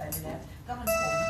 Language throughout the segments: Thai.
ใส่ไปแล้วก็มันขม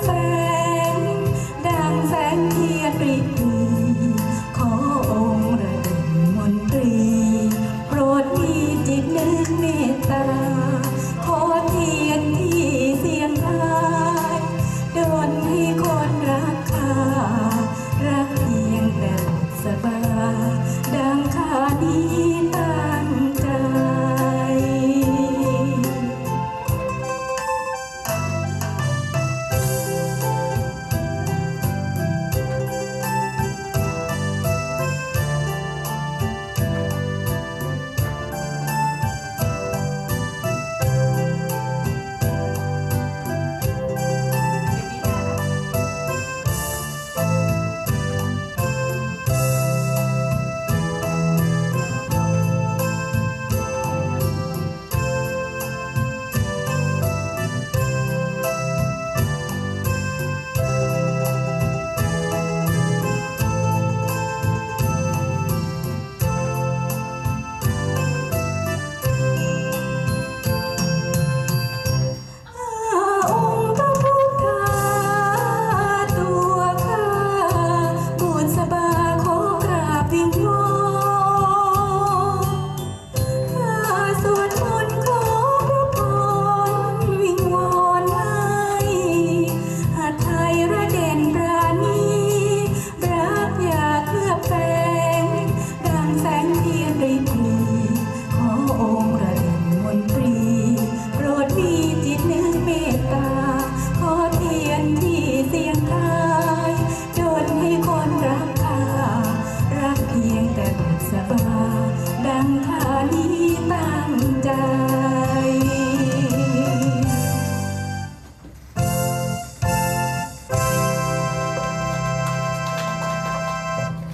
แดัแสงเทียนรีดีขอองค์ระดมมนตรี โปรดมีจิตนึกเมตตา ขอเทียนที่เสียงทายโดนให้คนรักข้ารักเพียงแต่สบายดังคาดีตา ขอองค์ระดัมนตรี โปรดมีจิตนึกเมตตา ขอเทียนที่เสียงทายจนให้คนรักข้ารักเพียงแต่บุบาดังทานี้ตั้งใจ